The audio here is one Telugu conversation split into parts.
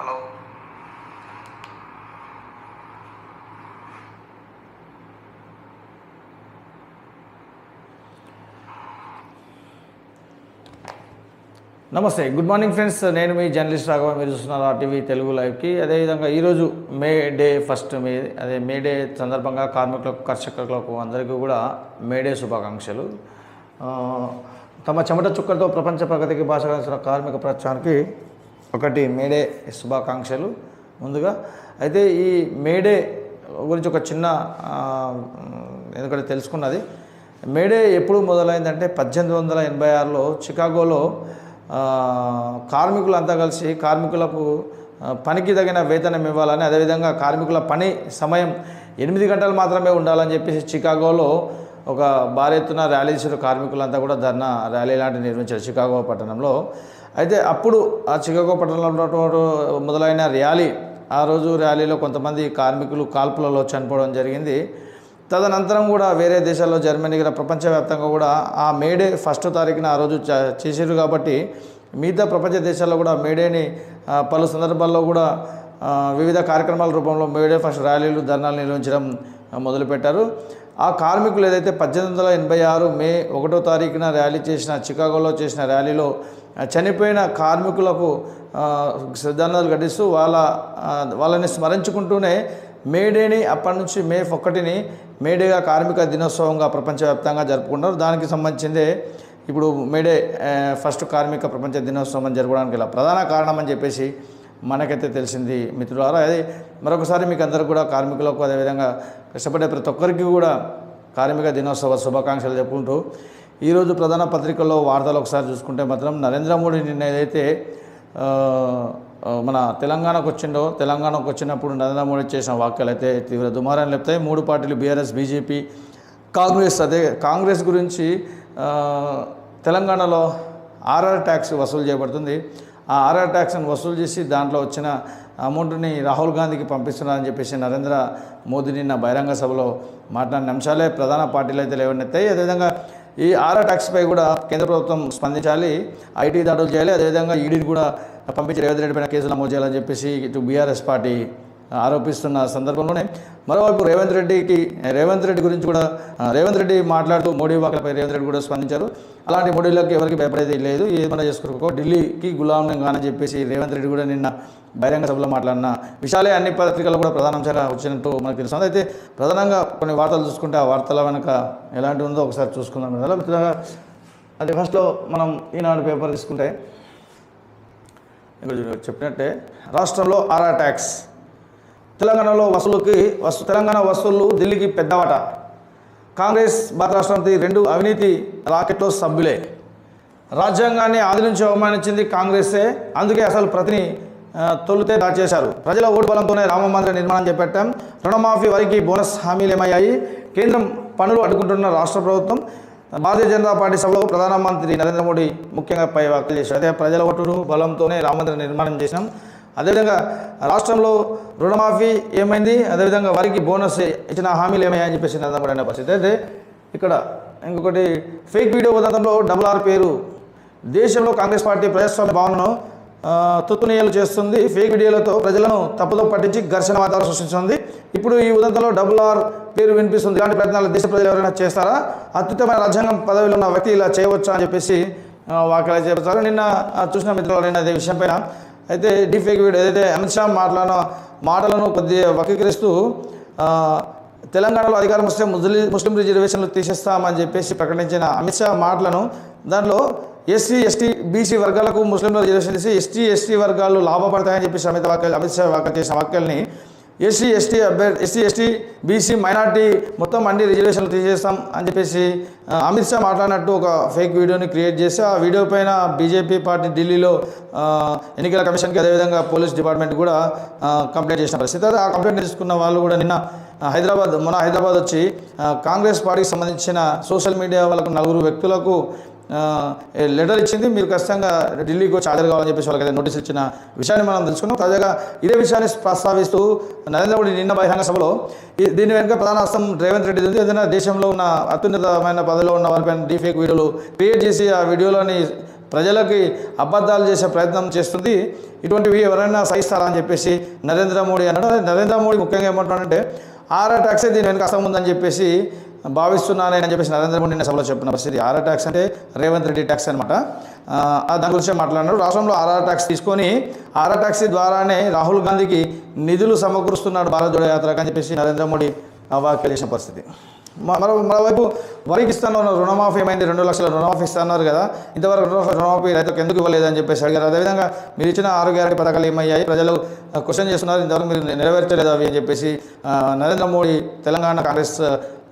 హలో. నమస్తే. గుడ్ మార్నింగ్ ఫ్రెండ్స్ నేను మీ జర్నలిస్ట్ రాఘవ. మీరు చూస్తున్నారు ఆర్టీవీ తెలుగు లైవ్కి అదేవిధంగా ఈరోజు మే డే ఫస్ట్ మే అదే మే డే సందర్భంగా కార్మికులకు కర్షకులకు అందరికీ కూడా మే డే శుభాకాంక్షలు. తమ చెమట చుక్కలతో ప్రపంచ ప్రగతికి భాష కార్మిక ప్రచారానికి ఒకటి మేడే శుభాకాంక్షలు ముందుగా. అయితే ఈ మేడే గురించి ఒక చిన్న ఎందుకంటే తెలుసుకున్నది. మేడే ఎప్పుడు మొదలైందంటే పద్దెనిమిది వందల ఎనభై ఆరులో చికాగోలో కార్మికులంతా కలిసి కార్మికులకు పనికి తగిన వేతనం ఇవ్వాలని అదేవిధంగా కార్మికుల పని సమయం ఎనిమిది గంటలు మాత్రమే ఉండాలని చెప్పేసి చికాగోలో ఒక భారీ ఎత్తున ర్యాలీ చేసిన కార్మికులంతా కూడా ధర్నా ర్యాలీ లాంటివి నిర్మించారు చికాగో పట్టణంలో. అయితే అప్పుడు ఆ చికాగో పట్టణంలో ఉన్నటువంటి మొదలైన ర్యాలీ ఆ రోజు ర్యాలీలో కొంతమంది కార్మికులు కాల్పులలో చనిపోవడం జరిగింది. తదనంతరం కూడా వేరే దేశాల్లో జర్మనీ కూడా ప్రపంచవ్యాప్తంగా కూడా ఆ మేడే ఫస్ట్ తారీఖున ఆ రోజు చేసారు కాబట్టి మిగతా ప్రపంచ దేశాల్లో కూడా మేడేని పలు సందర్భాల్లో కూడా వివిధ కార్యక్రమాల రూపంలో మేడే ఫస్ట్ ర్యాలీలు ధర్నాలు నిర్వహించడం మొదలుపెట్టారు. ఆ కార్మికులు ఏదైతే పద్దెనిమిది వందల ఎనభై ఆరు మే ఒకటో తారీఖున ర్యాలీ చేసిన చికాగోలో చేసిన ర్యాలీలో చనిపోయిన కార్మికులకు శ్రద్ధాంజలు ఘటిస్తూ వాళ్ళ వాళ్ళని స్మరించుకుంటూనే మేడేని అప్పటి నుంచి మే ఒకటిని మేడేగా కార్మిక దినోత్సవంగా ప్రపంచవ్యాప్తంగా జరుపుకుంటారు. దానికి సంబంధించిందే ఇప్పుడు మేడే ఫస్ట్ కార్మిక ప్రపంచ దినోత్సవం అని జరపడానికి ప్రధాన కారణం అని చెప్పేసి మనకైతే తెలిసింది మిత్రులారా. అది మరొకసారి మీకు అందరికి కూడా కార్మికులకు అదేవిధంగా కష్టపడే ప్రతి ఒక్కరికి కూడా కార్మిక దినోత్సవ శుభాకాంక్షలు చెప్పుకుంటూ ఈరోజు ప్రధాన పత్రికల్లో వార్తలు ఒకసారి చూసుకుంటే మాత్రం నరేంద్ర మోడీ నిన్న ఏదైతే మన తెలంగాణకు వచ్చిండో తెలంగాణకు వచ్చినప్పుడు నరేంద్ర మోడీ చేసిన వ్యాఖ్యలు అయితే తీవ్ర దుమారాన్ని లేపుతాయి. మూడు పార్టీలు బీఆర్ఎస్ బీజేపీ కాంగ్రెస్ అదే కాంగ్రెస్ గురించి తెలంగాణలో ఆర్ఆర్ ట్యాక్స్ వసూలు చేయబడుతుంది. ఆ ఆర్ఆర్ ట్యాక్స్ని వసూలు చేసి దాంట్లో వచ్చిన అమౌంట్ని రాహుల్ గాంధీకి పంపిస్తున్నారని చెప్పేసి నరేంద్ర మోదీ నిన్న బహిరంగ సభలో మాట్లాడిన అంశాలే ప్రధాన పార్టీలు అయితే లేవనెత్తాయి. అదేవిధంగా ఈ ఆర్ఆర్ ట్యాక్స్పై కూడా కేంద్ర ప్రభుత్వం స్పందించాలి. ఐటీ దాడులు చేయాలి. అదేవిధంగా ఈడీని కూడా పంపించి రేవంత్ రెడ్డి పైన కేసులు నమోదు చేయాలని చెప్పేసి ఇటు బీఆర్ఎస్ పార్టీ ఆరోపిస్తున్న సందర్భంలోనే మరోవైపు రేవంత్ రెడ్డికి రేవంత్ రెడ్డి గురించి కూడా రేవంత్ రెడ్డి మాట్లాడుతూ మోడీ వాకలపై రేవంత్ రెడ్డి కూడా స్పందించారు. అలాంటి మోడీలకు ఎవరికి భయపడేది లేదు. ఏమైనా చేసుకోకో ఢిల్లీకి గులాం కానని చెప్పేసి రేవంత్ రెడ్డి కూడా నిన్న బహిరంగ సభలో మాట్లాడిన విషయాలే అన్ని పత్రికలు కూడా ప్రధానాంశాలుగా వచ్చినట్టు మనకు తెలుస్తుంది. అయితే ప్రధానంగా కొన్ని వార్తలు చూసుకుంటే ఆ వార్తల వెనక ఎలాంటి ఉందో ఒకసారి చూసుకుందాం. కదా మిత్రులారా, ఫస్ట్లో మనం ఈనాడు పేపర్ తీసుకుంటే ఇక్కడ చెప్పినట్టే రాష్ట్రంలో ఆర్ఆర్ ట్యాక్స్ తెలంగాణలో వసూలుకి వస్తు తెలంగాణ వసూళ్ళు ఢిల్లీకి పెద్దవాట. కాంగ్రెస్ భారత రాష్ట్రపతి రెండు అవినీతి రాకెట్లో సభ్యులే. రాజ్యాంగాన్ని ఆది నుంచి అవమానించింది కాంగ్రెసే అందుకే అసలు ప్రతిని తొలితే దాచేశారు. ప్రజల ఓటు బలంతోనే రామ మందిర నిర్మాణం చేపట్టాం. రుణమాఫీ వారికి బోనస్ హామీలు ఏమయ్యాయి కేంద్రం పనులు అడ్డుకుంటున్న రాష్ట్ర ప్రభుత్వం భారతీయ జనతా పార్టీ సభలో ప్రధానమంత్రి నరేంద్ర మోడీ ముఖ్యంగా పై వ్యాఖ్యలు చేశారు. అయితే ప్రజల ఓటు బలంతోనే రామ మందిర నిర్మాణం చేసినాం. అదేవిధంగా రాష్ట్రంలో రుణమాఫీ ఏమైంది? అదేవిధంగా వారికి బోనస్ ఇచ్చిన హామీలు ఏమయ్యాయని చెప్పేసి నరేంద్ర కూడా అనే పరిస్థితి. అయితే ఇక్కడ ఇంకొకటి ఫేక్ వీడియో ఉదంతంలో డబుల్ ఆర్ పేరు. దేశంలో కాంగ్రెస్ పార్టీ ప్రజాస్వామ్య భావనను ఆ, తుత్తునీయలు చేస్తుంది. ఫేక్ వీడియోలతో ప్రజలను తప్పుదో పట్టించి ఘర్షణ వాతావరణం సృష్టిస్తుంది ఇప్పుడు ఈ ఉదంతంలో డబుల్ ఆర్ పేరు వినిపిస్తుంది. ఇలాంటి ప్రయత్నాలు దేశ ప్రజలు ఎవరైనా చేస్తారా? అత్యుత్తమైన రాజ్యాంగం పదవిలో ఉన్న వ్యక్తి ఇలా చేయవచ్చా అని చెప్పేసి ఆ, వ్యాఖ్యలు చేస్తారు నిన్న చూసిన మిత్రులు అదే విషయం పైన అయితే డీఫేక్ వీడియో ఏదైతే అమిత్ షా మాట్లాడిన మాటలను కొద్దిగా వక్రీకరిస్తూ తెలంగాణలో అధికారం వస్తే ముస్లిం ముస్లిం రిజర్వేషన్లు తీసేస్తామని చెప్పేసి ప్రకటించిన అమిత్ షా మాటలను దాంట్లో ఎస్సీ ఎస్టీ బీసీ వర్గాలకు ముస్లింలు రిజర్వేషన్ తీసి ఎస్టీ ఎస్టీ వర్గాలు లాభపడతాయని చెప్పేసి అమిత వాక్యాలు అమిత్ షా వ్యాఖ్యలు చేసిన వాక్యాలని ఎస్సీ ఎస్టీ అభ్యర్థి ఎస్సీ ఎస్టీ బీసీ మైనార్టీ మొత్తం అన్ని రిజర్వేషన్లు తీసేస్తాం అని చెప్పేసి అమిత్ షా మాట్లాడినట్టు ఒక ఫేక్ వీడియోని క్రియేట్ చేసి ఆ వీడియో పైన బీజేపీ పార్టీ ఢిల్లీలో ఎన్నికల కమిషన్కి అదేవిధంగా పోలీస్ డిపార్ట్మెంట్ కూడా కంప్లైంట్ చేసిన పరిస్థితి. ఆ కంప్లైంట్ తీసుకున్న వాళ్ళు కూడా నిన్న హైదరాబాద్ మన హైదరాబాద్ వచ్చి కాంగ్రెస్ పార్టీకి సంబంధించిన సోషల్ మీడియా వాళ్ళకు నలుగురు వ్యక్తులకు లెటర్ ఇచ్చింది మీరు ఖచ్చితంగా ఢిల్లీకి వచ్చి హాజరు కావాలని చెప్పేసి వాళ్ళకి నోటీస్ ఇచ్చిన విషయాన్ని మనం తెలుసుకున్నాం తాజాగా ఇదే విషయాన్ని ప్రస్తావిస్తూ నరేంద్ర మోడీ నిన్న బహిరంగ సభలో దీని వెనుక ప్రధాన హస్తం రేవంత్ రెడ్డి ఉంది. ఏదైనా దేశంలో ఉన్న అత్యున్నతమైన పదవిలో ఉన్న వారిపైన డీఫేక్ వీడియోలు క్రియేట్ చేసి ఆ వీడియోలోని ప్రజలకి అబద్ధాలు చేసే ప్రయత్నం చేస్తుంది. ఇటువంటివి ఎవరైనా సహిస్తారా అని చెప్పేసి నరేంద్ర మోడీ అన్నాడు. నరేంద్ర మోడీ ముఖ్యంగా ఏమంటున్నాడంటే ఆర్ఆర్ ట్యాక్సే దీని వెనుక అసం ఉందని చెప్పేసి భావిస్తున్నానని చెప్పేసి నరేంద్ర మోడీ నిన్న సభలో చెప్పిన పరిస్థితి. ఆర్ఆర్ ట్యాక్స్ అంటే రేవంత్ రెడ్డి ట్యాక్స్ అనమాట దాని గురించి మాట్లాడినారు రాష్ట్రంలో ఆర్ఆర్ ట్యాక్స్ తీసుకొని ఆర్ఆర్ ట్యాక్స్ ద్వారానే రాహుల్ గాంధీకి నిధులు సమకూరుస్తున్నాడు భారత్ జోడో యాత్రకు అని చెప్పేసి నరేంద్ర మోడీ ఆ వ్యాఖ్యలు చేసిన పరిస్థితి. మరో మరోవైపు వరికి ఇస్తాను రుణమాఫీ ఏమైంది రెండు లక్షల రుణమాఫీ ఇస్తున్నారు కదా. ఇంతవరకు రెండు లక్షల రుణమాఫీ రైతులకు ఎందుకు ఇవ్వలేదని చెప్పేసి అడిగారు. అదేవిధంగా మీరు ఇచ్చిన ఆరోగ్య గ్యారెంటీ పథకాలు ఏమయ్యాయి? ప్రజలు క్వశ్చన్ చేస్తున్నారు ఇంతవరకు మీరు నెరవేర్చలేదు అవి అని చెప్పేసి నరేంద్ర మోడీ తెలంగాణ కాంగ్రెస్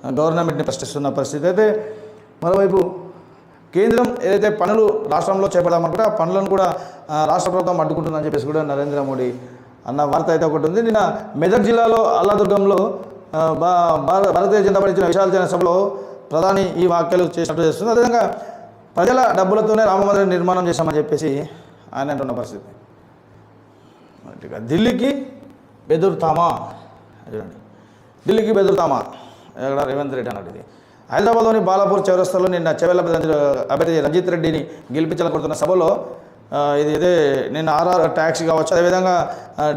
గవర్నమెంట్ని ప్రశ్నిస్తున్న పరిస్థితి. అయితే మరోవైపు కేంద్రం ఏదైతే పనులు రాష్ట్రంలో చేపడమనుకుంటే ఆ పనులను కూడా రాష్ట్ర ప్రభుత్వం అడ్డుకుంటుందని చెప్పేసి కూడా నరేంద్ర మోడీ అన్న వార్త అయితే ఒకటి ఉంది. నిన్న మెదక్ జిల్లాలో అల్లాదుర్గంలో భా- భారతీయ జనతా పార్టీ ఇచ్చిన విశాల జన సభలో ప్రధాని ఈ వ్యాఖ్యలు చేసినట్టు చేస్తుంది అదేవిధంగా ప్రజల డబ్బులతోనే రామమందిరం నిర్మాణం చేశామని చెప్పేసి ఆయన అంటున్న పరిస్థితి. ఢిల్లీకి బెదురుతామా? చూడండి. ఢిల్లీకి బెదురుతామా? ఇక్కడ రేవంత్ రెడ్డి అన్నాడు ఇది. హైదరాబాద్లోని బాలాపూర్ చౌరస్తాలో నిన్న చెవెల్ల అభ్యర్థి రంజిత్ రెడ్డిని గెలిపించాలనుకుంటున్న సభలో ఇది ఇదే నిన్న ఆర్ఆర్ ట్యాక్స్ కావచ్చు అదేవిధంగా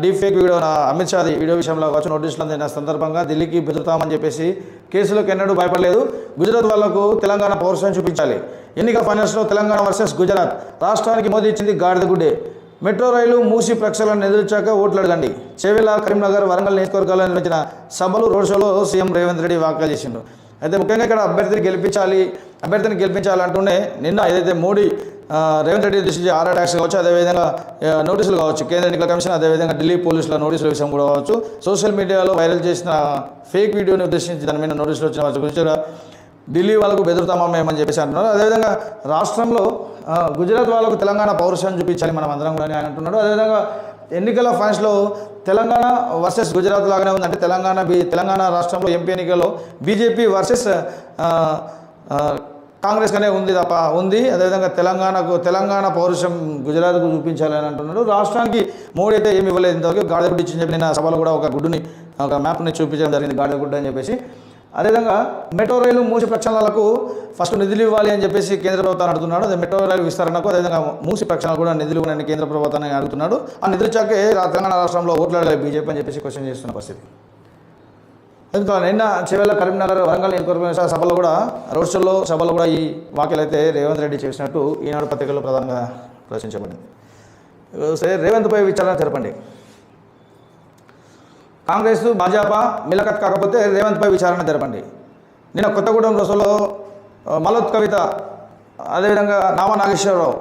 డీప్ ఫేక్ వీడియో నా అమిత్ షాది వీడియో విషయంలో కావచ్చు నోటీసులు అందిన సందర్భంగా ఢిల్లీకి బెదురుతామని చెప్పేసి కేసులకు ఎన్నడూ భయపడలేదు. గుజరాత్ వాళ్ళకు తెలంగాణ పౌరుషం చూపించాలి. ఎన్నికల ఫైనల్స్లో తెలంగాణ వర్సెస్ గుజరాత్. రాష్ట్రానికి మోదీ ఇచ్చింది గాడిద గుడ్డే. మెట్రో రైలు మూసి ప్రక్షాళన ఎదుర్చాక ఓట్లు అడగండి. చేవెల కరీంనగర్ వరంగల్ నియోజకవర్గాల్లో నిర్వహించిన సభలు రోడ్ షోలో సీఎం రేవంత్ రెడ్డి వ్యాఖ్యలు చేసిండు. అయితే ముఖ్యంగా ఇక్కడ అభ్యర్థిని గెలిపించాలి అభ్యర్థిని గెలిపించాలంటూనే నిన్న ఏదైతే మోడీ రేవంత్ రెడ్డి దృష్టి ఆర్ఆర్ ట్యాక్స్ కావచ్చు అదేవిధంగా నోటీసులు కావచ్చు కేంద్ర ఎన్నికల కమిషన్ అదేవిధంగా ఢిల్లీ పోలీసుల నోటీసుల విషయం కూడా కావచ్చు. సోషల్ మీడియాలో వైరల్ చేసిన ఫేక్ వీడియోని ఉద్దేశించి దాని మీద నోటీసులు వచ్చిన వాటి గురించి కూడా ఢిల్లీ వాళ్ళకు బెదురుతామా మేమని చెప్పేసి అంటున్నారు. అదేవిధంగా రాష్ట్రంలో గుజరాత్ వాళ్ళకు తెలంగాణ పౌరుషాన్ని చూపించాలి మనం అందరం కూడా అని అంటున్నాడు. అదేవిధంగా ఎన్నికల ఫైన్స్లో తెలంగాణ వర్సెస్ గుజరాత్ లాగానే ఉందంటే తెలంగాణ బీ తెలంగాణ రాష్ట్రంలో ఎంపీ ఎన్నికల్లో బీజేపీ వర్సెస్ కాంగ్రెస్ అనే ఉంది తప్ప ఉంది. అదేవిధంగా తెలంగాణకు తెలంగాణ పౌరుషం గుజరాత్కు చూపించాలని అంటున్నాడు. రాష్ట్రానికి మోడీ అయితే ఏమి ఇవ్వలేదు ఇంతవరకు. గాడిదగుడ్డ ఇచ్చింది చెప్పి నేను సభలో కూడా ఒక గుడ్డుని ఒక మ్యాప్ని చూపించడం జరిగింది గాడిదగుడ్డ అని చెప్పేసి. అదేవిధంగా మెట్రో రైలు మూసి ప్రక్షాళనలకు ఫస్ట్ నిధులు ఇవ్వాలి అని చెప్పేసి కేంద్ర ప్రభుత్వాన్ని అడుగుతున్నాడు. అదే మెట్రో రైలు విస్తరణకు అదేవిధంగా మూసి ప్రక్షాళన కూడా నిధులు ఇవ్వాలని కేంద్ర ప్రభుత్వాన్ని అడుగుతున్నాడు. ఆ నిధులు చాకే తెలంగాణ రాష్ట్రంలో ఓట్లాడాలి బీజేపీ అని చెప్పేసి క్వశ్చన్ చేస్తున్న పరిస్థితి. ఇంకా నిన్న చివరిలో కరీంనగర్ వరంగల్ నియోజకవర్గ సభలో కూడా రోడ్ షోలో సభలో కూడా ఈ వ్యాఖ్యలు అయితే రేవంత్ రెడ్డి చేసినట్టు ఈనాడు పత్రికలో ప్రధానంగా ప్రదర్శించబడింది సరే రేవంత్పై విచారణ జరపండి కాంగ్రెస్ భాజపా మిలకత్ కాకపోతే రేవంత్పై విచారణ జరపండి. నిన్న కొత్తగూడెం రోజులో మలోత్ కవిత అదేవిధంగా నామా నాగేశ్వరరావు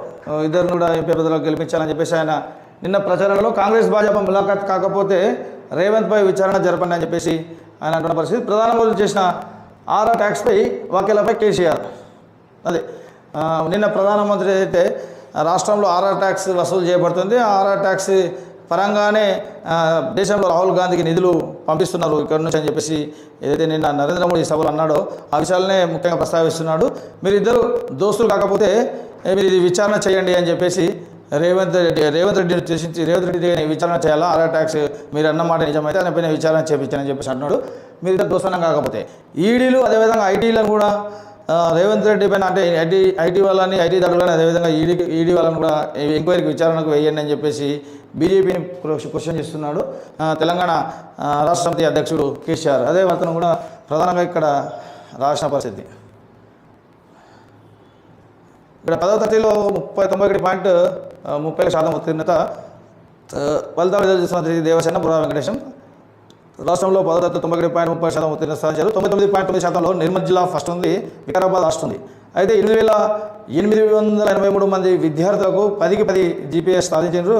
ఇద్దరు కూడా ఎంపీ పదవిలో గెలిపించాలని చెప్పేసి ఆయన నిన్న ప్రచారంలో కాంగ్రెస్ భాజపా ములాఖాత్ కాకపోతే రేవంత్పై విచారణ జరపండి అని చెప్పేసి ఆయన అంటున్న పరిస్థితి. ప్రధానమంత్రి చేసిన ఆరా ట్యాక్స్పై వాక్యాలపై కేసీఆర్. అదే నిన్న ప్రధానమంత్రి అయితే రాష్ట్రంలో ఆర్ఆర్ ట్యాక్స్ వసూలు చేయబడుతుంది. ఆర్ఆర్ ట్యాక్స్ పరంగానే దేశంలో రాహుల్ గాంధీకి నిధులు పంపిస్తున్నారు ఇక్కడ నుంచి అని చెప్పేసి ఏదైతే నిన్న నరేంద్ర మోడీ సభలో అన్నాడో ఆ విషయాలనే ముఖ్యంగా ప్రస్తావిస్తున్నాడు. మీరిద్దరు దోస్తులు కాకపోతే మీరు ఇది విచారణ చేయండి అని చెప్పేసి రేవంత్ రెడ్డి రేవంత్ రెడ్డిని ఉద్దేశించి రేవంత్ రెడ్డి విచారణ చేయాలా? అలా ట్యాక్స్ మీరు అన్నమాట నిజమైతే ఆయన పైన విచారణ చేయించాలని చెప్పేసి అంటున్నాడు మీరు ఇద్దరు దోస్తానం కాకపోతే ఈడీలు అదేవిధంగా ఐటీలను కూడా రేవంత్ రెడ్డి పైన అంటే ఐటీ ఐటీ వాళ్ళని ఐటీ దగ్గరలోనే అదేవిధంగా ఈడీ ఈడీ వాళ్ళని కూడా ఎంక్వైరీకి విచారణకు వేయండి అని చెప్పేసి బీజేపీని క్వశ్చన్ చేస్తున్నాడు. తెలంగాణ రాష్ట్రపతి అధ్యక్షుడు కేసీఆర్. అదే అతను కూడా ప్రధానంగా ఇక్కడ రాసిన పరిస్థితి. ఇక్కడ పదవ తరగతిలో ముప్పై తొంభై ఒకటి పాయింట్ ముప్పై శాతం ఉత్తీర్ణత ఫలితాలు విడుదల చేస్తున్న దేవసేన బుర్రా వెంకటేశం రాష్ట్రంలో పదో తరగతి తొంభై ఒకటి పాయింట్ ముప్పై శాతం ఉత్తీర్ణ సాధించారు. తొంభై తొమ్మిది పాయింట్ తొమ్మిది శాతంలో నిర్మల్ జిల్లా ఫస్ట్ ఉంది. వికారాబాద్ లాస్ట్ ఉంది. అయితే ఎనిమిది వేల ఎనిమిది వందల ఎనభై మూడు మంది విద్యార్థులకు పదికి పది జీపీఎస్ సాధించారు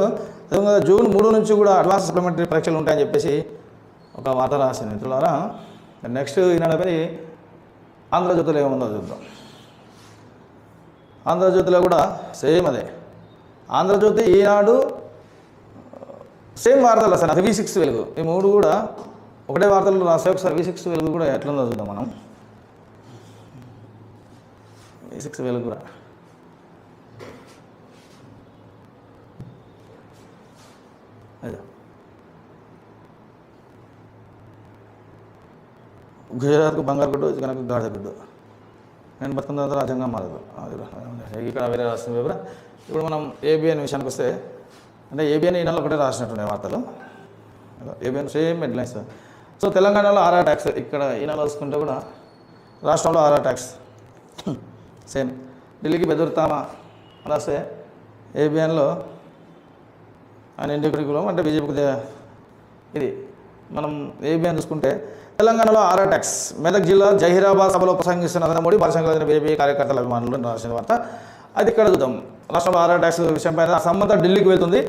అదేవిధంగా జూన్ మూడు నుంచి కూడా అడ్వాన్స్ సప్లిమెంటరీ పరీక్షలు ఉంటాయని చెప్పేసి ఒక వార్త రాసింది. మిత్రులారా నెక్స్ట్ ఈనాడపై ఆంధ్రజ్యోతిలో ఏముందో చూద్దాం. ఆంధ్రజ్యోతిలో కూడా సేమ్ అదే. ఆంధ్రజ్యోతి ఈనాడు సేమ్ వార్తలు అసలు వి సిక్స్ వెలుగు. ఈ మూడు కూడా ఒకటే వార్తలు రాసే ఒకసారి వి సిక్స్ వెలుగు కూడా ఎట్లా చదువుతాం మనం. వి సిక్స్ వెలుగు కూడా. అదే. గుజరాత్కు బంగారు గుడ్డు కనుక గాడిద గుడ్డు. నేను బతుకున్న తర్వాత రాజ్యాంగం మారదు. ఇక్కడ వేరే రాసిన పేపర్. ఇప్పుడు మనం ఏబిఎన్ విషయానికి వస్తే అంటే ఏబిఎన్ ఈ నెల ఒకటే రాసినట్టున్నాయి వార్తలు. ABN same headlines. సో తెలంగాణలో ఆర్ఆర్ ట్యాక్స్ ఇక్కడ ఈ నెల చూసుకుంటే కూడా రాష్ట్రంలో ఆర్ఆర్ ట్యాక్స్. సేమ్. ఢిల్లీకి బెదురుతామా అలాసే ఏబిఎన్లో ఆయన ఇంటి కులం అంటే బీజేపీకి ఇది. మనం ఏబిఎన్ చూసుకుంటే తెలంగాణలో ఆర్ఆర్ ట్యాక్స్. మెదక్ జిల్లా జహీరాబాద్ సభలో ప్రసంగిస్తున్న నరేంద్ర మోడీ పరిసంఖ్య బీజేపీ కార్యకర్తల అభిమానులు రాసిన వార్త. అది ఇక్కడ చూద్దాం. రాష్ట్రంలో ఆర్ఆర్ ట్యాక్స్ విషయంపైన సంబంధం ఢిల్లీకి వెళ్తుంది.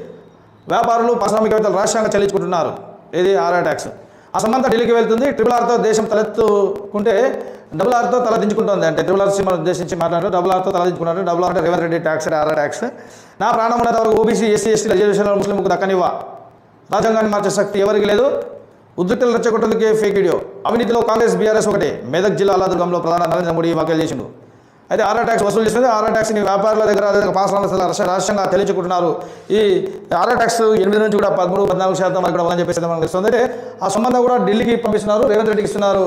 వ్యాపారులు పారిశ్రామికవేత్తలు రాష్ట్రంగా చెల్లించుకుంటున్నారు ఇది ఆర్ఆర్ ట్యాక్స్? ఆ సంబంధం ఢిల్లీకి వెళ్తుంది. ట్రిపుల్ ఆర్తో దేశం తలెత్తుకుంటే డబుల్ ఆర్తో తల దించుకుంటుంది. అంటే ట్రిపుల్ ఆర్ సినిమా ఉద్దేశించి మాట్లాడారు డబుల్ ఆర్తో తల దించుకున్నారు డబుల్ ఆర్ అంటే Revanth Reddy tax RR tax నా ప్రాణం ఉన్నంత వరకు ఓబీసీ ఎస్సీ ఎస్టీ రిజర్వేషన్లో ముస్లింకు దక్కనివ్వ. రాజ్యాంగాన్ని మార్చే శక్తి ఎవరికి లేదు? ఉద్రిక్తలు రెచ్చగొట్టేందుకే ఫేక్ వీడియో అవినీతిలో కాంగ్రెస్ బీఆర్ఎస్ ఒకటే. మెదక్ జిల్లా అల్లాదుర్గంలో ప్రధాని నరేంద్ర మోడీ వ్యాఖ్యలు చేసిండు. అయితే ఆర్ఆర్ ట్యాక్స్ వసూలు చేస్తుంది ఆర్ఆర్ ట్యాక్స్ని వ్యాపారుల దగ్గర పాసరాల రాష్ట్రంగా తెలియచుకుంటున్నారు ఈ ఆర్ఆర్ ట్యాక్స్ ఎనిమిది నుంచి కూడా పదమూడు పద్నాలుగు శాతం వరకు కూడా అని చెప్పేసి మనకు తెలుస్తుంది. అంటే ఆ సంబంధం కూడా ఢిల్లీకి పంపిస్తున్నారు. రేవంత్ రెడ్డికి ఇస్తున్నారు.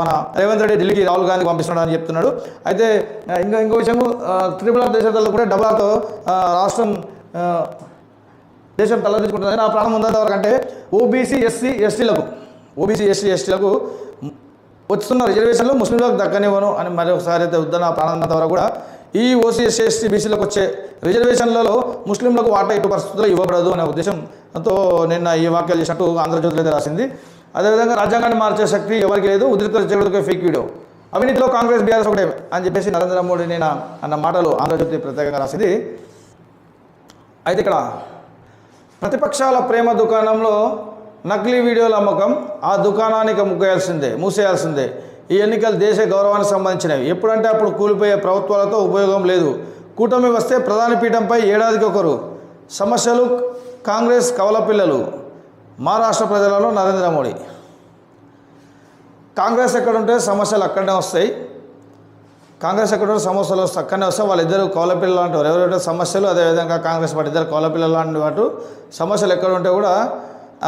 మన రేవంత్ రెడ్డి ఢిల్లీకి రాహుల్ గాంధీకి పంపిస్తున్నాడు అని చెప్తున్నాడు. అయితే ఇంకా ఇంకో విషయం త్రిపుల దేశాలలో కూడా డబ్బాతో రాష్ట్రం దేశం తలదించుకుంటుంది. నా ప్రాణం ఉన్నంత వరకు అంటే ఓబీసీ ఎస్సీ ఎస్టీలకు ఓబీసీ ఎస్సీ ఎస్టీలకు వస్తున్న రిజర్వేషన్లు ముస్లింలకు దక్కనివ్వను అని మరొకసారి అయితే ఉద్దన నా వరకు కూడా ఈ ఓసీ ఎస్సీ ఎస్టీ బీసీలకు వచ్చే రిజర్వేషన్లలో ముస్లింలకు వాటా ఇటు పరిస్థితుల్లో ఇవ్వబడదు అనే ఉద్దేశంతో నిన్న ఈ వాక్యాలు చేసినట్టు ఆంధ్రజ్యోతిలో అయితే రాసింది. అదేవిధంగా రాజ్యాంగాన్ని మార్చే శక్తి ఎవరికి లేదు ఉద్రిక్త చెడుకు ఫేక్ వీడియో అవినీతిలో కాంగ్రెస్ బీఆర్ఎస్ ఒకటే అని చెప్పేసి నరేంద్ర మోడీ నేను అన్న మాటలు ఆంధ్రజ్యోతి ప్రత్యేకంగా రాసింది. అయితే ఇక్కడ ప్రతిపక్షాల ప్రేమ దుకాణంలో నకిలీ వీడియోల అమ్మకం ఆ దుకాణానికి ముగ్గేయాల్సిందే మూసేయాల్సిందే. ఈ ఎన్నికలు దేశ గౌరవానికి సంబంధించినవి. ఎప్పుడంటే అప్పుడు కూలిపోయే ప్రభుత్వాలతో ఉపయోగం లేదు. కూటమి వస్తే ప్రధాని పీఠంపై ఏడాదికి ఒకరు. సమస్యలు కాంగ్రెస్ కవలపిల్లలు మహారాష్ట్ర ప్రజలలో నరేంద్ర మోడీ. కాంగ్రెస్ ఎక్కడ ఉంటే సమస్యలు అక్కడనే వస్తాయి. కాంగ్రెస్ ఎక్కడ సమస్యలు వస్తే అక్కడనే వస్తే వాళ్ళిద్దరు కౌలపిల్లలు అంటారు. ఎవరైతే సమస్యలు అదేవిధంగా కాంగ్రెస్ పార్టీ ఇద్దరు కౌలపిల్లలు లాంటి వాటి సమస్యలు ఎక్కడ ఉంటే కూడా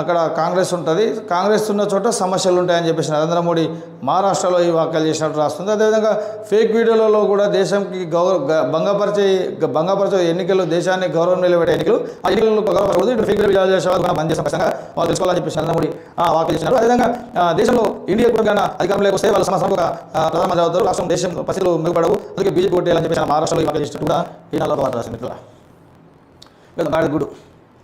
అక్కడ కాంగ్రెస్ ఉంటుంది. కాంగ్రెస్ ఉన్న చోట సమస్యలు ఉంటాయని చెప్పేసి నరేంద్ర మోడీ మహారాష్ట్రలో ఈ వ్యాఖ్యలు చేసినట్టు రాస్తుంది. అదేవిధంగా ఫేక్ వీడియోలలో కూడా దేశంకి గౌరవ భంగపరిచే భంగపరిచే ఎన్నికలు దేశాన్ని గౌరవం నిలబెట్టే ఎన్నికలు ఆ ఎన్నికలను గౌరవపడకూడదు ఇటు ఫేక్ వీడియోలు చేసే వాళ్ళు కూడా బంద్ చేసిన ఖచ్చితంగా వాళ్ళు తెలుసుకోవాలని చెప్పేసి నరేంద్ర మోడీ ఆ వ్యాఖ్యలు చేసినారు. అదేవిధంగా దేశంలో ఇండియా కూడా కానీ అధికారంలోకి వస్తే వాళ్ళ సమస్యలు ఒక ప్రధానమంత్రి అవుతారు. రాష్ట్రం దేశం పరిస్థితులు మెరుగుపడవు. అందుకే బీజేపీ కొట్టేయాలని చెప్పేసి మహారాష్ట్రలో ఈ వ్యాఖ్యలు చేసినట్టు కూడా ఈ నెలలో వార్త రాసింది మిత్రులారా. లేదా గాడిగుడు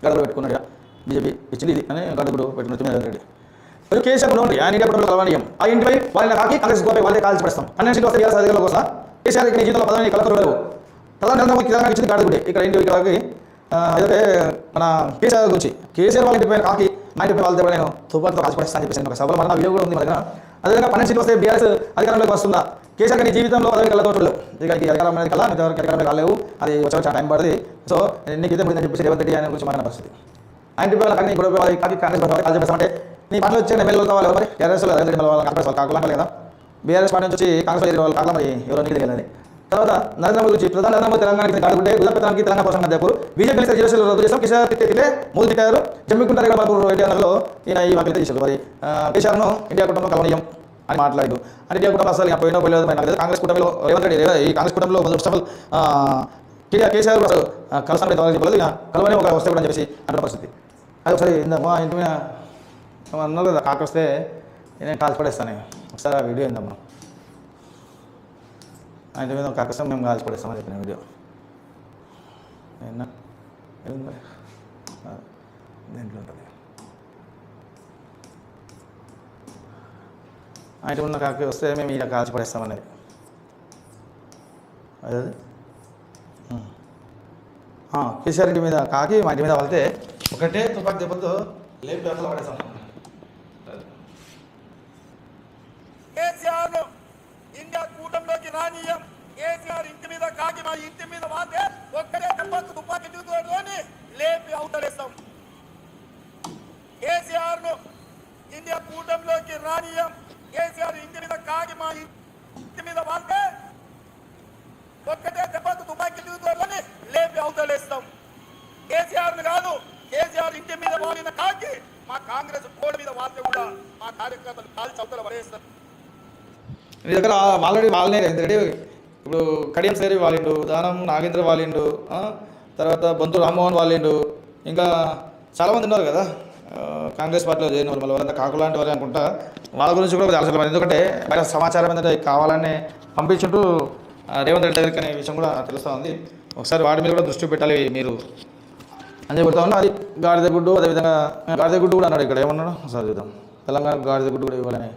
గడప పెట్టుకున్నాడు బీజేపీ ఇచ్చింది అని గడుగుడు పెట్టిన తిమ్మేశ్వర రెడ్డి. మరి కేసీఆర్ కూడా ఉంది. ఆయన ఇండియా కూడా కలవనీయం. ఆ ఇంటిపై వాళ్ళని కాకి కాంగ్రెస్ గోపై వాళ్ళే కాల్చి పడతాం పన్నెండు సీట్లు వస్తే ఇవాళ అధికారుల కోసం కేసీఆర్ ఇక్కడ జీతంలో పదవి కలపరు ప్రధాని నరేంద్ర మోదీ తెలంగాణ ఇచ్చింది గాడిగుడే ఇక్కడ ఇంటి ఇక్కడికి అయితే మన కేసీఆర్ గురించి కేసీఆర్ వాళ్ళ ఇంటిపై కాకి మా ఇంటిపై వాళ్ళ దగ్గర నేను తుపాకుతో కాల్చి పడేస్తాను అని చెప్పేసి ఒక సభలో మన వీడియో కూడా ఉంది మన దగ్గర. అదేవిధంగా పన్నెండు సీట్లు వస్తే బీఆర్ఎస్ అధికారంలోకి వస్తుందా? కేసీఆర్ గారి జీవితంలో పదవి కలగోట్లు ఇక అధికారం అనేది కల్లా మిగతా ఎవరికి అధికారంలోకి రాలేవు అది వచ్చే చాలా టైం పడుతుంది. సో నీకు ఇదే పోయిందని చెప్పేసి రేవంత్ రెడ్డి ఆయన గురించి మాట్లాడిన పరిస్థితి. ఆయన పిల్లలు కానీ గొడవ వాళ్ళకి కాకి కాంగ్రెస్ పార్టీ కాల్ చెప్పేస్తామంటే నీ పనులు వచ్చిన ఎమ్మెల్యేలు కావాలి మరి టీఆర్ఎస్ రేవంత్ కాంగ్రెస్ వాళ్ళు కాకుండా కదా. బీఆర్ఎస్ పార్టీ నుంచి కాంగ్రెస్ పార్టీ వాళ్ళు కాకుండా మరి ఎవరో నీకు తెలియదు తర్వాత నరేంద్ర మోదీ వచ్చి ప్రధాని నరేంద్ర మోదీ తెలంగాణకి కాడుకుంటే గుజరాత్కి తెలంగాణ కోసం అధ్యక్షుడు బీజేపీ రిజర్వేషన్లు రద్దు చేసాం కిషోర్ తిట్టే మోదీ తిట్టారు. జమ్మికుంటారు దగ్గర మనకు ఎన్నికలలో ఈయన ఈ వాక్యత చేశారు మరి ఆ, కేసీఆర్ను ఇండియా కుటుంబం కలవనీయం అని మాట్లాడు అంటే ఇండియా కుటుంబం అసలు పోయినా పోలేదు నాకు తెలియదు. కాంగ్రెస్ కుటుంబంలో రేవంత్ రెడ్డి ఈ కాంగ్రెస్ కుటుంబంలో first of all KCR KCR కూడా అసలు కలసాన్ని చెప్పలేదు కలవనే ఒక వస్తే కూడా అని చెప్పేసి అంటున్న పరిస్థితి. అది ఒకసారి ఇందా మా ఇంటి మీద అన్నారు కదా కాకొస్తే నేను కాల్చిపడేస్తాను ఒకసారి ఆ వీడియో ఇందమ్మా ఆ ఇంటి మీద కాకొస్తే మేము కాల్చిపడేస్తామని చెప్పిన వీడియో. దేంట్లో ఉంటుంది. ఆ ఇంటి ఉన్న కాకి వస్తే మేము ఇలా కాల్చిపడేస్తామనేది అదే కేసీఆర్ ఇంటి మీద కాకి మా ఇంటి మీద వెళ్తే ఒకటే తుపాకు దెబ్బతో లేపి అసలు పడేస్తాం కేసీఆర్ ఇండియా కూటమిలోకి రానీయం కేసీఆర్ ఇంటి మీద కాకి మా ఇంటి మీద వాతే ఒక్కడే దెబ్బకు తుపాకీ చూసుకొని లేపి అవతలేస్తాం కేసీఆర్ను ఇండియా కూటమిలోకి రానీయం కేసీఆర్ ఇంటి మీద కాకి మా ఇంటి మీద వాతే ఒక్కటే దెబ్బకు తుపాకీ చూసుకొని లేపి అవతలేస్తాం. కేసీఆర్ను కాదు కేసీఆర్ ఇంటి మీద వాడిన కాకి మా కాంగ్రెస్ బోర్డు మీద వాతే కూడా మా కార్యకర్తలు కాలి అవతల పడేస్తారు. మీ దగ్గర ఆల్రెడీ వాళ్ళనే ఎందుకంటే ఇప్పుడు కడియం సేరి వాలిండు దానం నాగేంద్ర వాలిండు తర్వాత బంతు రామ్మోహన్ వాలిండు ఇంకా చాలామంది ఉన్నారు కదా. కాంగ్రెస్ పార్టీలో చేరిన వాళ్ళు వాళ్ళంతా కాకులాంటి వారు అనుకుంటా. వాళ్ళ గురించి కూడా ఆలోచన ఎందుకంటే బయట సమాచారం ఏంటంటే కావాలని పంపించుంటూ రేవంత్ రెడ్డి దగ్గరికి అనే విషయం కూడా తెలుస్తూ ఉంది. ఒకసారి వాటి మీద కూడా దృష్టి పెట్టాలి మీరు. అని చెప్తా ఉన్నా అది గాడిద గుడ్డు అదేవిధంగా గాడిద గుడ్డు కూడా అన్నాడు ఇక్కడ ఏమన్నాడు? ఒకసారి చూద్దాం తెలంగాణ గాడిద గుడ్డు కూడా ఇవ్వాలని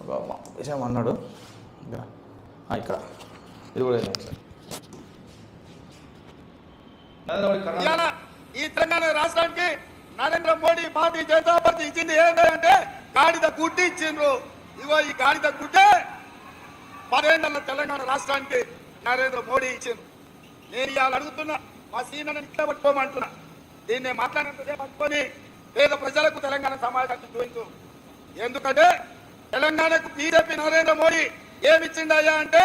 ఒక విషయం అన్నాడు. ఇక్కడ. ఇక్కడ. ఇది కూడా ఈ తెలంగాణ రాష్ట్రానికి నరేంద్ర మోడీ భారతీయ జనతా పార్టీ ఇచ్చింది ఏంటంటే గాడిద గుడ్డి ఇచ్చిండ్రు. ఇగో ఈ గాడిద గుడ్డే పదేళ్ళ తెలంగాణ రాష్ట్రానికి నరేంద్ర మోడీ ఇచ్చిండ్రు నేను ఇవాళ అడుగుతున్నా మా సీనియర్ని ఇట్లా పట్టుకోమంటున్నా. దీన్ని మాట్లాడినంతదే పట్టుకొని పేద ప్రజలకు తెలంగాణ సమాజానికి చూపించు. ఎందుకంటే తెలంగాణకు బీజేపీ నరేంద్ర మోడీ ఏమిచ్చిండయ్యా అంటే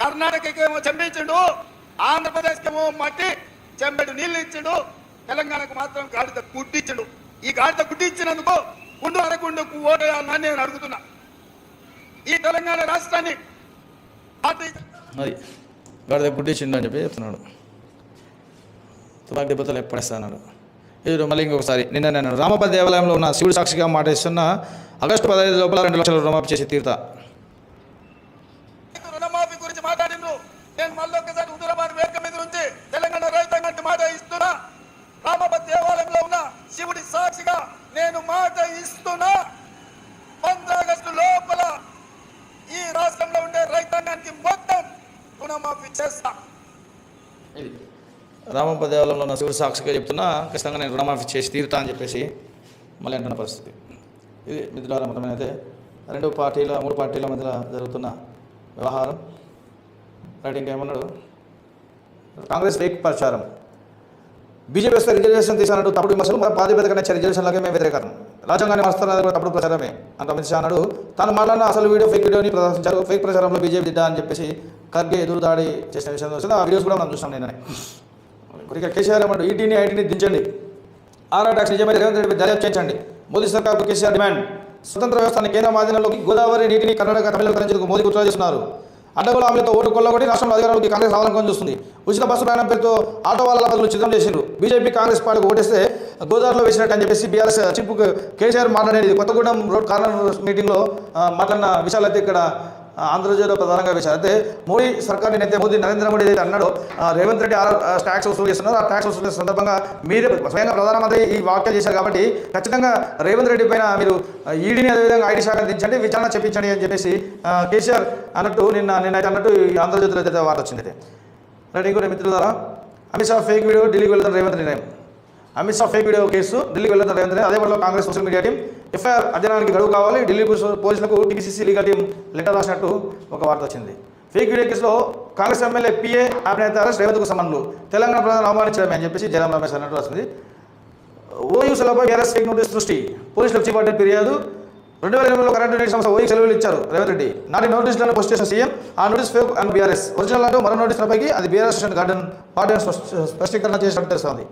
కర్ణాటకకేమో చెంపించిండు ఆంధ్రప్రదేశ్కేమో మట్టి చెంబెడు నీళ్ళు ఇచ్చిండు తెలంగాణకు మాత్రం గాడిద గుడ్డిచ్చిండు. ఈ గాడిద గుడ్డిచ్చినందుకు గుండు అరగుండుకు ఓటేయాలని నేను అడుగుతున్నా. ఈ తెలంగాణ రాష్ట్రాన్ని పార్టీ గాడిద గుడ్డిచ్చిండు అని చెప్పి చెప్తున్నాడు. తుపాకి దెబ్బతలు ఎప్పుడేస్తాను ఈరోజు మళ్ళీ ఇంకొకసారి. నిన్న నేను రామప్ప దేవాలయంలో ఉన్న శివుడు సాక్షిగా మాట ఇస్తున్న ఆగస్టు పదహైదు లోపల రెండు లక్షల రుణమాఫీ చేసి తీరుతా రైతు రుణమాఫీ గురించి మాట్లాడిండ్రు నేను మళ్ళీ ఒకసారి హుజురాబాద్ వేదిక మీద నుంచి తెలంగాణ రైతాంగానికి మాట ఇస్తున్నా రామపతి దేవాలయంలో ఉన్న శివుడి సాక్షిగా నేను మాట ఇస్తున్నా పంద్ర ఆగస్టు లోపల ఈ రాష్ట్రంలో ఉండే రైతాంగానికి మొత్తం రుణమాఫీ చేస్తా ఇది రామపద దేవాలయంలో సాక్షిగా చెప్తున్నా ఖచ్చితంగా నేను రుణమాఫీ చేసి తీరుతా అని చెప్పేసి మళ్ళీ అంటున్న పరిస్థితి. ఇది మిత్రులారా మొత్తమైతే రెండు పార్టీల మూడు పార్టీల మధ్యలో జరుగుతున్న వ్యవహారం. రైట్ ఇంకేమన్నాడు కాంగ్రెస్ ఫేక్ ప్రచారం. బీజేపీ వస్తే రిజర్వేషన్ తీసానంటూ తప్పుడు విమర్శలు మన బాధ్యతగానే రిజర్వేషన్లకే మేము వ్యతిరేకం. రాజ్యాంగాన్ని మారుస్తున్నది కూడా తప్పుడు ప్రచారమే. అంత అమిత్ షా అన్నాడు. తాను మాట్లాడిన అసలు వీడియో ఫేక్ వీడియోని ప్రదర్శించారు. ఫేక్ ప్రచారంలో బీజేపీ దిద్దా అని చెప్పేసి ఖర్గే ఎదురు దాడి చేసిన విషయం వచ్చింది. ఆ వీడియోస్ కూడా మనం చూసాం నేననే ఇక కేసీఆర్ ఏమన్నాడు ఈటీని ఐటీని దించండి. ఆర్ఆర్ ట్యాక్స్ నిజమైన రేవంత్ రెడ్డి దర్యాప్తు చేయించండి. మోదీ సర్కార్కు కేసీఆర్ డిమాండ్. స్వతంత్ర వ్యవస్థను కేంద్ర ఆధీనంలోకి గోదావరి నీటిని కర్ణాటక తమిళ తరించేందుకు మోదీ కుట్ర చేస్తున్నారు. అడ్డగోలు హామీలతో ఓటు కొల్లగొట్టి రాష్ట్రంలో అధికారంలోకి కాంగ్రెస్ రావాలనుకొని చూస్తుంది ఉచిత బస్సు ప్రయాణం పేరుతో ఆటో వాళ్ళ బదులు చిత్రం చేసిండ్రు. బీజేపీ కాంగ్రెస్ పార్టీకి ఓటేస్తే గోదావరిలో వేసినట్టు అని చెప్పేసి బీఆర్ఎస్ చీఫ్ కేసీఆర్ మాట్లాడేది. కొత్తగూడెం రోడ్ కార్నర్ మీటింగ్లో మాట్లాడిన విషయాలు అయితే ఇక్కడ ఆంధ్రజ్యోతిలో ప్రధానంగా వేశారు. అయితే మోడీ సర్కార్ని అయితే మోదీ నరేంద్ర మోడీ ఏదైతే అన్నాడో రేవంత్ రెడ్డి ఆర్ ట్యాక్స్ వసూలు చేస్తున్నారు. ఆ ట్యాక్స్ వసూలు చేసిన సందర్భంగా మీరే స్వయంగా ప్రధానమంత్రి ఈ వ్యాఖ్యలు చేశారు కాబట్టి ఖచ్చితంగా రేవంత్ రెడ్డి పైన మీరు ఈడీని అదేవిధంగా ఐటీ శాఖను దించండి విచారణ చెప్పించండి అని చెప్పేసి కేసీఆర్ అన్నట్టు నిన్న నిన్నైతే అన్నట్టు ఈ ఆంధ్రజ్యోతిలో అయితే వార్త వచ్చింది అయితే రైట్ ఇంకోటి మిత్రులారా అమిత్ షా ఫేక్ వీడియో ఢిల్లీకి వెళ్తారు రేవంత్ నిర్ణయం Amit Shah fake video case ఢిల్లీకి వెళ్తారు రేవంత్ అదే వల్ల Congress social media team FIR అధ్యయనానికి గడువు కావాలి ఢిల్లీ పోలీసులకు టీసీసీ లీగల్ టీం లెటర్ రాసినట్టు ఒక వార్త వచ్చింది. ఫేక్ వీడియో కేసులో కాంగ్రెస్ ఎమ్మెల్యే పిఏ అభినేత అరెస్ట్ రేవంత్కు సంబంధులు. తెలంగాణ ప్రజలను అవమానించడమే అని చెప్పేసి జయరాం రమేష్ అన్నట్టు వస్తుంది ఓయూ సెలవుపై వేరే ఫేక్ నోటీస్ సృష్టి. పోలీసులకు చేపట్టే ఫిర్యాదు. రెండు వేల ఎనిమిదిలో కరెంటు నీటి సంస్థ ఓయూ సెలవులు ఇచ్చారు రేవంత్ రెడ్డి. నాటి నోటీసులను పోస్ట్ చేసిన సీఎం ఆ notice fake and BRS. Original అంటూ మరో నోటీసులపైకి అది బీఆర్ఎస్ గార్డెన్ పార్టీ స్పష్టీకరణ చేసినట్టు తెలుస్తోంది.